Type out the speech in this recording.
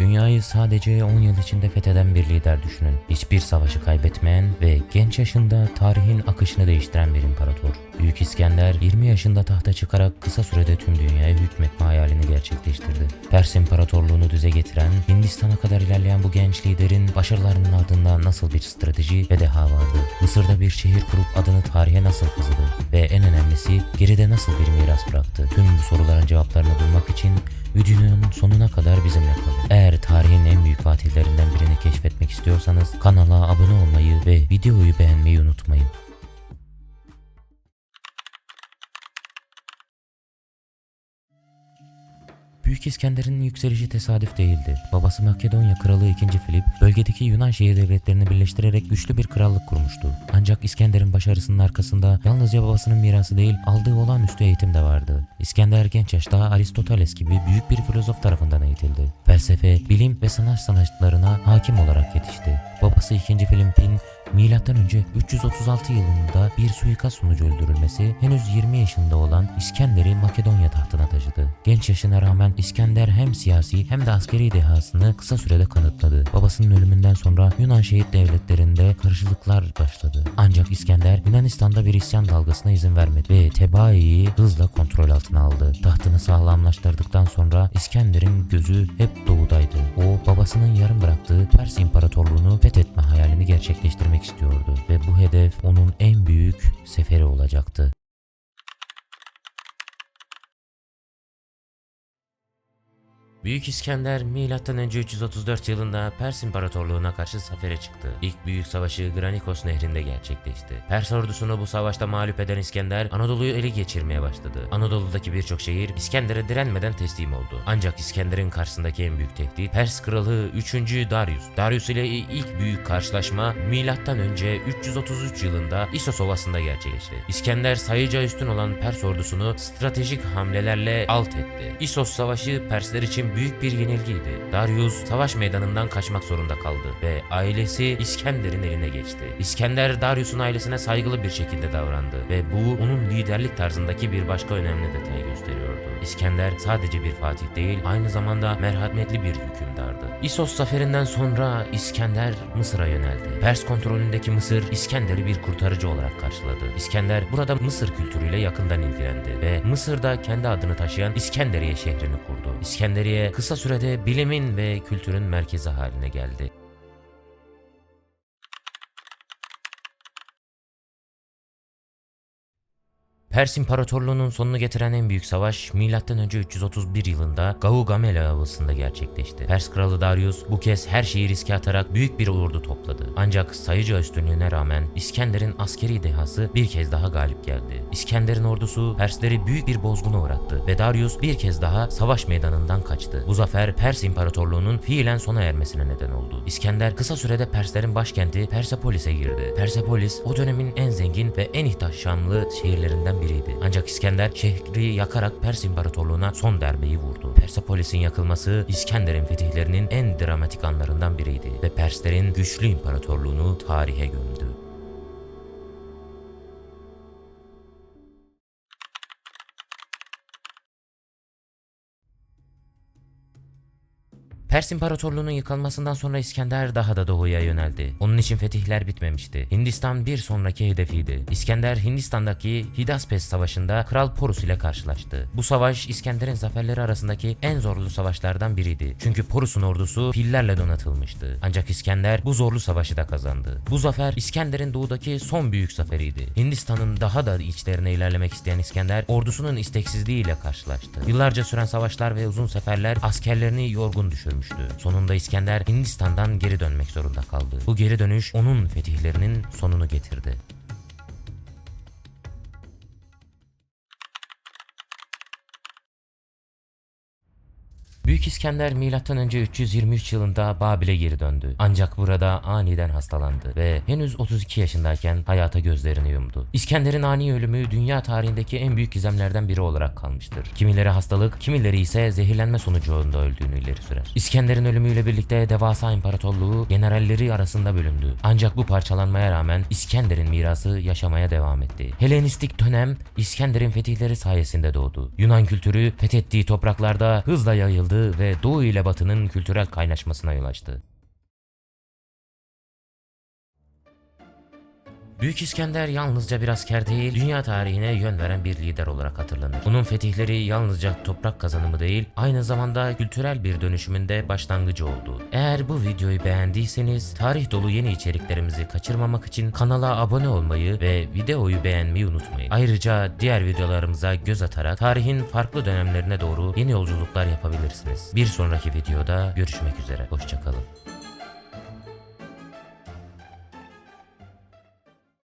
Dünyayı sadece 10 yıl içinde fetheden bir lider düşünün. Hiçbir savaşı kaybetmeyen ve genç yaşında tarihin akışını değiştiren bir imparator. Büyük İskender 20 yaşında tahta çıkarak kısa sürede tüm dünyaya hükmetme hayalini gerçekleştirdi. Pers İmparatorluğunu düze getiren, Hindistan'a kadar ilerleyen bu genç liderin başarılarının ardında nasıl bir strateji ve deha vardı? Mısır'da bir şehir kurup adını tarihe nasıl kazıdı? Ve en önemlisi geride nasıl bir miras bıraktı? Tüm bu soruların cevaplarını bulmak için videonun sonuna kadar bizimle kalın. Eğer tarihin en büyük keşfetmek istiyorsanız kanala abone olmayı ve videoyu beğenmeyi unutmayın. Büyük İskender'in yükselişi tesadüf değildi. Babası Makedonya Kralı 2. Filip, bölgedeki Yunan şehir devletlerini birleştirerek güçlü bir krallık kurmuştu. Ancak İskender'in başarısının arkasında yalnızca babasının mirası değil, aldığı olağanüstü eğitim de vardı. İskender genç yaşta Aristoteles gibi büyük bir filozof tarafından eğitildi. Felsefe, bilim ve sanat sanatlarına hakim olarak yetişti. Babası 2. Filip'in Önce 336 yılında bir suikast sonucu öldürülmesi henüz 20 yaşında olan İskender'i Makedonya tahtına taşıdı. Genç yaşına rağmen İskender hem siyasi hem de askeri dehasını kısa sürede kanıtladı. Babasının ölümünden sonra Yunan şehit devletlerinde karışıklıklar başladı. Ancak İskender Yunanistan'da bir isyan dalgasına izin vermedi ve Tebai'yi hızla kontrol altına aldı. Tahtını sağlamlaştırdıktan sonra İskender'in gözü hep doğudaydı. O babasının yarım bıraktığı Pers İmparatorluğunu fethetme hayalini gerçekleştirmek istiyordu ve Büyük İskender M.Ö. 334 yılında Pers İmparatorluğu'na karşı zafere çıktı. İlk büyük savaşı Granikos nehrinde gerçekleşti. Pers ordusunu bu savaşta mağlup eden İskender Anadolu'yu ele geçirmeye başladı. Anadolu'daki birçok şehir İskender'e direnmeden teslim oldu. Ancak İskender'in karşısındaki en büyük tehdit Pers kralı 3. Darius. Darius ile ilk büyük karşılaşma M.Ö. 333 yılında İsos Ovası'nda gerçekleşti. İskender sayıca üstün olan Pers ordusunu stratejik hamlelerle alt etti. İsos Savaşı Persler için büyük bir yenilgiydi. Darius savaş meydanından kaçmak zorunda kaldı ve ailesi İskender'in eline geçti. İskender Darius'un ailesine saygılı bir şekilde davrandı ve bu onun liderlik tarzındaki bir başka önemli detayı gösteriyordu. İskender sadece bir fatih değil, aynı zamanda merhametli bir hükümdardı. İsos zaferinden sonra İskender Mısır'a yöneldi. Pers kontrolündeki Mısır İskender'i bir kurtarıcı olarak karşıladı. İskender burada Mısır kültürüyle yakından ilgilendi ve Mısır'da kendi adını taşıyan İskenderiye şehrini kurdu. İskenderiye kısa sürede bilimin ve kültürün merkezi haline geldi. Pers İmparatorluğu'nun sonunu getiren en büyük savaş M.Ö. 331 yılında Gaugamela Havası'nda gerçekleşti. Pers kralı Darius bu kez her şeyi riske atarak büyük bir ordu topladı. Ancak sayıca üstünlüğüne rağmen İskender'in askeri dehası bir kez daha galip geldi. İskender'in ordusu Persleri büyük bir bozguna uğrattı ve Darius bir kez daha savaş meydanından kaçtı. Bu zafer Pers İmparatorluğu'nun fiilen sona ermesine neden oldu. İskender kısa sürede Perslerin başkenti Persepolis'e girdi. Persepolis o dönemin en zengin ve en ihtişamlı şehirlerinden biriydi. Ancak İskender şehri yakarak Pers İmparatorluğu'na son darbeyi vurdu. Persepolis'in yakılması İskender'in fetihlerinin en dramatik anlarından biriydi ve Perslerin güçlü imparatorluğunu tarihe gömdü. Pers İmparatorluğu'nun yıkılmasından sonra İskender daha da doğuya yöneldi. Onun için fetihler bitmemişti. Hindistan bir sonraki hedefiydi. İskender Hindistan'daki Hidaspes Savaşı'nda Kral Porus ile karşılaştı. Bu savaş İskender'in zaferleri arasındaki en zorlu savaşlardan biriydi. Çünkü Porus'un ordusu fillerle donatılmıştı. Ancak İskender bu zorlu savaşı da kazandı. Bu zafer İskender'in doğudaki son büyük zaferiydi. Hindistan'ın daha da içlerine ilerlemek isteyen İskender ordusunun isteksizliğiyle karşılaştı. Yıllarca süren savaşlar ve uzun seferler askerlerini yorgun düşürmüştü. Sonunda İskender Hindistan'dan geri dönmek zorunda kaldı. Bu geri dönüş onun fetihlerinin sonunu getirdi. Büyük İskender M.Ö. 323 yılında Babil'e geri döndü. Ancak burada aniden hastalandı ve henüz 32 yaşındayken hayata gözlerini yumdu. İskender'in ani ölümü dünya tarihindeki en büyük gizemlerden biri olarak kalmıştır. Kimileri hastalık, kimileri ise zehirlenme sonucunda öldüğünü ileri sürer. İskender'in ölümüyle birlikte devasa imparatorluğu generalleri arasında bölündü. Ancak bu parçalanmaya rağmen İskender'in mirası yaşamaya devam etti. Helenistik dönem İskender'in fetihleri sayesinde doğdu. Yunan kültürü fethettiği topraklarda hızla yayıldı ve Doğu ile Batı'nın kültürel kaynaşmasına yol açtı. Büyük İskender yalnızca bir asker değil, dünya tarihine yön veren bir lider olarak hatırlanır. Onun fetihleri yalnızca toprak kazanımı değil, aynı zamanda kültürel bir dönüşümünde başlangıcı oldu. Eğer bu videoyu beğendiyseniz, tarih dolu yeni içeriklerimizi kaçırmamak için kanala abone olmayı ve videoyu beğenmeyi unutmayın. Ayrıca diğer videolarımıza göz atarak tarihin farklı dönemlerine doğru yeni yolculuklar yapabilirsiniz. Bir sonraki videoda görüşmek üzere. Hoşçakalın.